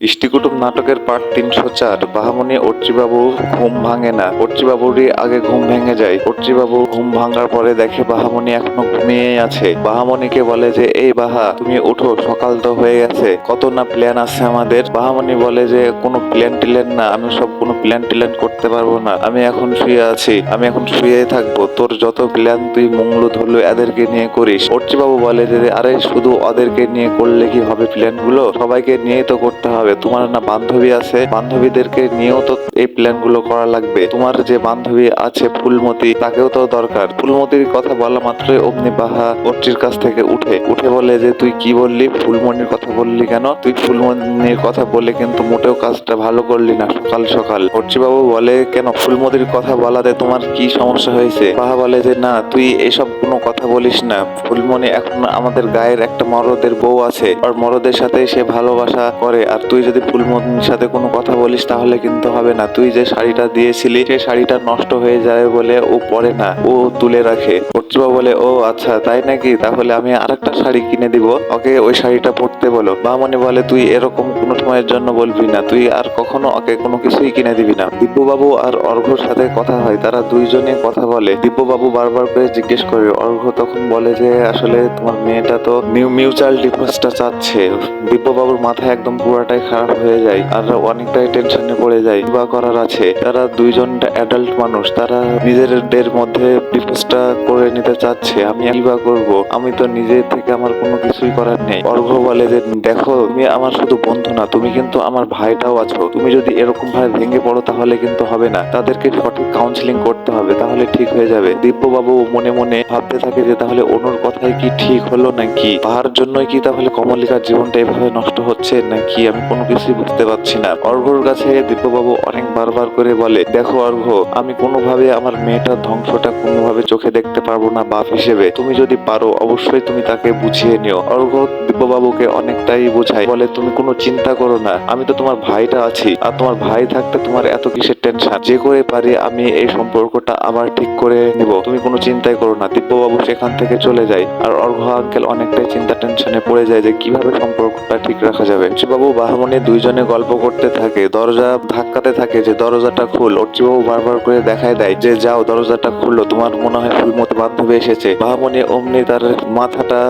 ইষ্টিকুটুম নাটকের পার্ট তিনশো চার বাহামণি অর্চিবাবু ঘুম ভাঙে না। অর্চিবাবুরই আগে ঘুম ভেঙে যায়। অর্চিবাবু ঘুম ভাঙার পরে দেখে বাহামণি এখনও ঘুমিয়ে আছে। বাহামণিকে বলে যে, এই বাহা, তুমি উঠো, সকাল তো হয়ে গেছে। কত না প্ল্যান আছে আমাদের? বাহামণি বলে যে, কোনো প্ল্যান টিল্যান না, আমি সব কোনো প্ল্যান টিল্যান করতে পারব না। আমি এখন শুয়ে আছি, আমি এখন শুয়ে থাকব। তোর যত প্ল্যান তুই মঙ্গল ধরলো এদেরকে নিয়ে করিস। অর্চিবাবু বলে যে, আরে, শুধু ওদেরকে নিয়ে করলে কি হবে প্ল্যানগুলো সবাইকে নিয়েই তো করতে হবে। তোমার না বান্ধবী আছে, বান্ধবীদেরকে নিয়েও তো এই প্ল্যানগুলো করা লাগবে। তোমার যে বান্ধবী আছে ফুলমতি, তাকেও তো দরকার। ফুলমতির কথা বলা মাত্রই অমনি বাহা অর্চির কাছ থেকে উঠে। উঠে বলে যে, তুই কি বললি? ফুলমণির কথা বললি কেন? তুই ফুলমণির কথা বলে কিন্তু মোটেও কাজটা ভালো করলি না সকাল সকাল। অর্চিবাবু বলে, কেন? ফুলমতির কথা বলাতে তোমার কি সমস্যা হয়েছে? বাহা বলে যে, না, তুই এসব কোনো কথা বলিস না। ফুলমণি এখন আমাদের গায়ের একটা মরদের বউ আছে। আর মরদের সাথে সে ভালোবাসা করে। আর তুই যদি ফুলমণির সাথে কোনো কথা বলিস তাহলে কিন্তু হবে না। তুই যে শাড়িটা দিয়েছিলি, সে শাড়িটা নষ্ট হয়ে যায় বলে ও পরে না, ও তুলে রাখে। অর্চিবা বলে, ও আচ্ছা তাই নাকি? তাহলে আমি আরেকটা শাড়ি কিনে দিব। ওকে, ওই শাড়িটা পরতে বলো। বামনি বলে, তুই এরকম কোনো সময়ের জন্য বলবি না। তুই আর কখনো ওকে কোনো কিছুই কিনে দিবি না। দিব্যবাবু আর অর্ঘর সাথে কথা হয়। তারা দুইজনে কথা বলে। দিব্যবাবু বারবার করে জিজ্ঞেস করে অর্ঘ তখন বলে যে, আসলে তোমার মেয়েটা তো মিউচুয়াল ডিভোর্সটা চাচ্ছে। দিব্যবাবুর মাথায় একদম পুরাটাই খারাপ হয়ে যায় আর অনেকটাই টেনশনে পড়ে যায়। বিবাহ করার আছে, তারা দুইজন অ্যাডাল্ট মানুষ, তারা নিজেদের মধ্যে ডিভোর্সটা করে নিতে চাচ্ছে, আমি বিবাহ করব, আমি তো নিজে থেকে আমার কোনো কিছুই করার নেই। অর্ঘ বলে যে, দেখো, তুমি আমার শুধু বন্ধু না, তুমি কিন্তু আমার ভাইটাও আছো। তুমি যদি এরকম ভাবে ভেঙে পড়ো, তাহলে কিন্তু হবে না। তাদেরকে সঠিক কাউন্সিলিং করতে হবে, তাহলে ঠিক হয়ে যাবে। দিব্যবাবু মনে মনে ভাবতে থাকে যে, তাহলে অনুর কথাই কি ঠিক হলো নাকি? তাহার জন্যই কি তাহলে কমলিকার জীবনটা এভাবে নষ্ট হচ্ছে নাকি? আমি কোনো কিছুই বুঝতে পারছি না। অর্ঘর কাছে দিব্যবাবু অনেক বারবার করে বলে, দেখো অর্ঘ, আমি কোনোভাবে আমার মেয়েটার ধ্বংসটা কোনোভাবে চোখে দেখতে পারব না, বাপ হিসেবে। তুমি যদি পারো, অবশ্যই তুমি তাকে বুঝিয়ে নিও। অর্ঘ দিব্যবাবুকে অনেকটাই বোঝায়, বলে, তুমি কোনো চিন্তা করো না, আমি তো তোমার ভাইটা আছি, আর তোমার ভাই থাকতে তোমার এত কিসের টেনশন যে করে পারি আমি এই সম্পর্কটা আবার ঠিক করে নিব। তুমি কোনো চিন্তাই করো না। দিব্যবাবু সেখান থেকে চলে যায়, আর অর্ঘ আঙ্কেল অনেকটাই চিন্তা টেনশনে পড়ে যায় যে, কীভাবে সম্পর্কটা ঠিক রাখা যাবে। অর্চিবাবু বাহামণি দুইজনে গল্প করতে থাকে, দরজা ধাক্কাতে থাকে যে দরজাটা খুল। অর্চিবাবু বারবার করে দেখায় দেয় যে, যাও, দরজাটা খুললো, তোমার মনে হয় ফুল ফুলমতো বান্ধবী এসেছে। বাহামণি অমনি তার মাথাটা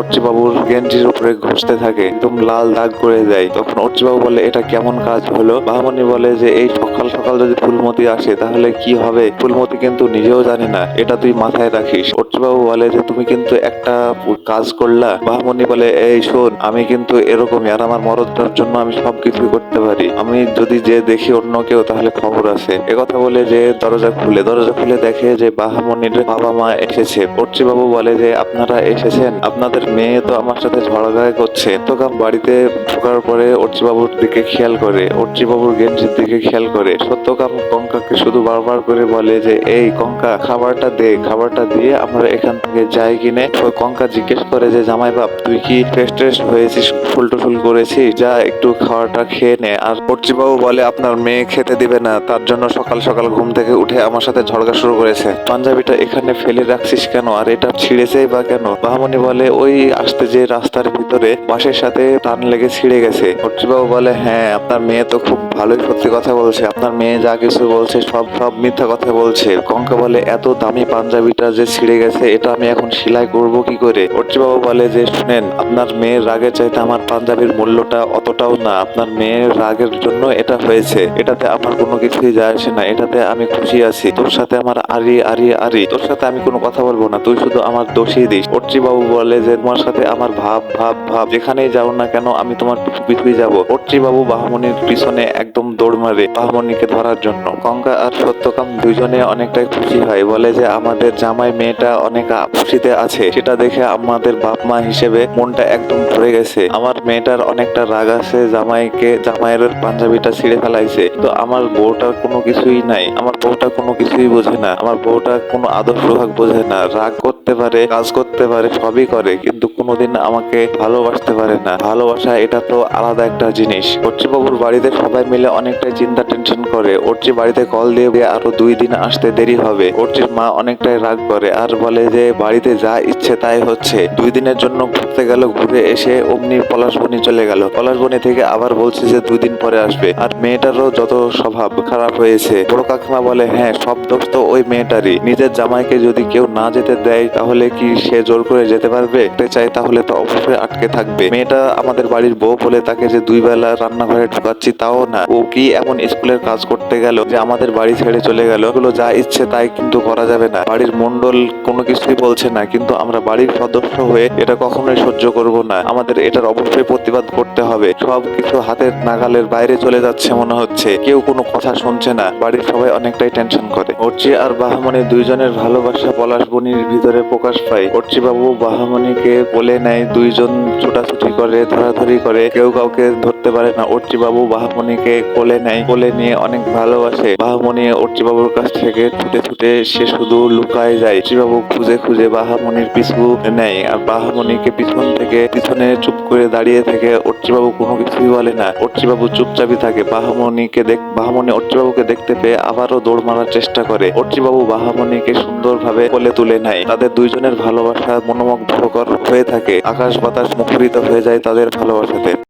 অর্চিবাবুর গেঞ্জির উপরে ঘষতে থাকে, একদম লাল দাগ করে দেয় তখন অর্চিবাবু বলে, এটা কেমন কাজ হলো? বাহামণি বলে যে, এই সকাল সকাল যদি ফুলমতি আসে, তাহলে কি হবে? ফুলমতি কিন্তু নিজেও জানে না, এটা তুই মাথায় রাখিস। অর্চিবাবু বলে যে, তুমি কিন্তু একটা কাজ করলা? বাহামণি বলে, এই শোন, আমি কিন্তু এরকমই, আর আমার মরদটার জন্য আমি সবকিছু করতে পারি। আমি যদি যে দেখি অন্য কেউ, তাহলে খবর আছে। একথা বলে যে দরজা খুলে দরজা খুলে দেখে যে বাহামণির বাবা মা এসেছে। বাবু বলে যে, আপনারা এসেছেন, আপনাদের মেয়ে তো আমার সাথে ঝগড়া করছে। তোকাম বাড়িতে ঢোকার পরে বাবুর দিকে খেয়াল করে বাবুর গেঞ্জির দিকে খেয়াল করে। সত্যকাম কঙ্কাকে শুধু বারবার করে বলে যে, এই কঙ্কা, খাবারটা দে, খাবারটা দিয়ে আমরা এখান থেকে যাই কিনে। ওই কঙ্কা জিজ্ঞেস করে যে জামাই বাপ তুই কি ফ্রেশ ট্রেশ হয়েছিস ফুল টুফুল করেছিস? যা একটু খাওয়াটা খেয়ে নে। আর বাবু বলে, আপনার মেয়ে খেতে দিবে না। তার জন্য সকাল সকাল ঘুম থেকে উঠে আমার সাথে ঝগড়া শুরু করেছে। পাঞ্জাবিটা এখানে ফেলে রাখছিস কেন? আর এটা ছিঁড়েছেই বা কেন? বাহামণি বলে, ওই আসতে যে রাস্তার ভিতরে বাসের সাথে টান লেগে ছিঁড়ে গেছে। বাবু বলে হ্যাঁ আপনার মেয়ে তো খুব ভালোই সত্যি কথা বলছে। আপনার মেয়ে যা কিছু বলছে, সব সব মিথ্যা কথা বলছে। কঙ্কা বলে, এত দামি পাঞ্জাবিটা যে ছিঁড়ে গেছে, এটা আমি এখন সেলাই করব কি করে? বাবু বলে, যে শুনেন, আপনার মেয়ের রাগের চাইতে আমার পাঞ্জাবির মূল্যটা অতটাও না, আপনার মেয়ের রাগের জন্য এটা হয়েছে। এটাতে আমার কোনো কিছুই যায় আসে না, এটাতে আমি খুশি আছি। তোর সাথে আমার আরি আরি আরি। তোর সাথে আমি কোনো কথা বলব না, তুই শুধু আমার দোষই দিস। বাবু বলে যে তোমার সাথে আমার ভাব ভাব ভাব। যেখানেই যাও না কেন, আমি তোমার পিছু পিছুই যাব। বাবু বাহমনির পিছনে একদম দৌড় মারে বাহমনিকে ধরার জন্য। কঙ্কা আর সত্যকাম দুইজনে অনেকটাই খুশি হয়। বলে যে আমাদের জামাই মেয়েটা অনেক খুশিতে আছে। সেটা দেখে আমাদের বাপ মা হিসেবে মনটা একদম ভরে গেছে। আমার মেয়েটার অনেকটা রাগ আছে। জামাইকে, জামাইয়ের পাঞ্জাবিটা ছিঁড়ে ফেলাইছে। তো আমার বউটার কোনো কিছুই নাই। আমার বউটা কোনো কিছুই বোঝে না। আমার বউটা কোনো আদর্শ ভাগ বোঝে না। রাগ করতে করতে পারে, কাজ করতে পারে, সবই করে, কিন্তু কোনোদিন আমাকে ভালোবাসতে পারে না। ভালোবাসা এটা তো আলাদা একটা জিনিস। বাবুর বাড়িতে সবাই মিলে অনেকটাই চিন্তা, টেনশন করে। অর্চি বাড়িতে কল দিয়ে আরও দুই দিন আসতে দেরি হবে। অর্চির মা অনেকটাই রাগ করে আর বলে যে, বাড়িতে যা ইচ্ছে তাই হচ্ছে। দুই দিনের জন্য ঘুরতে গেল, ঘুরে এসে অমনি পলাশবনি চলে গেল। পলাশবনি থেকে আবার বলছে যে, দুই দিন পরে আসবে। আর মেয়েটারও যত স্বভাব খারাপ হয়েছে, বড় কাকিমা বলে হ্যাঁ সব দোষ তো ওই মেয়েটারই। নিজের জামাইকে যদি কেউ না যেতে দেয় তাহলে কি সে জোর করে যেতে পারবে? চাই তাহলে তো অবশ্যই আটকে থাকবে। মেয়েটা আমাদের বাড়ির বউ বলে তাকে যে দুই বেলা রান্নাঘরে ঢুকাচ্ছি তাও না। ও কি এমন স্কুলের কাজ করতে গেল যে আমাদের বাড়ি ছেড়ে চলে গেল? এগুলো যা ইচ্ছে তাই কিন্তু করা যাবে না। বাড়ির মন্ডল কোনো কিছুই বলছে না, কিন্তু আমরা বাড়ির সদস্য হয়ে এটা কখনোই সহ্য করব না। আমাদের এটার অবশ্যই প্রতিবাদ করতে হবে। সব কিছু হাতের নাগালের বাইরে চলে যাচ্ছে মনে হচ্ছে। কেউ কোনো কথা শুনছে না। বাড়ির সবাই অনেকটাই টেনশন করে। অর্চি আর বাহামণি দুইজনের ভালোবাসা পলাশবনির ভিতরে প্রকাশ পায়। অর্চি বাবু বাহামণিকে বলে নেয়, দুইজন ছোটাছুটি করে, ধরাধরি করে, কেউ কাউকে ধরতে পারে না। অর্চি বাবু বাহামণিকে কোলে নেয়, কোলে নিয়ে অনেক ভালোবাসে। বাহামণি অর্চি বাবুর কাছ থেকে ছুটে ছুটে সে শুধু লুকায় যায়। অর্চি বাবু খুঁজে খুঁজে বাহামণির পিছু নেয় আর বাহামণিকে পিছন থেকে, পিছনে চুপ করে দাঁড়িয়ে থেকে অর্চি বাবু কোনো কিছুই বলে না। অর্চি বাবু চুপচাপই থাকে। বাহামণিকে দেখ বাহামণি অর্চি বাবুকে দেখতে পেয়ে আবারও দৌড় মারার চেষ্টা করে। অর্চি বাবু বাহামণিকে সুন্দরভাবে কোলে তুলে নেয়। তাদের দুইজনের ভালোবাসা মনোমুগ্ধকর হয়ে থাকে। আকাশ বাতাস মুখরিত হয়ে যায় তাদের ভালোবাসাতে।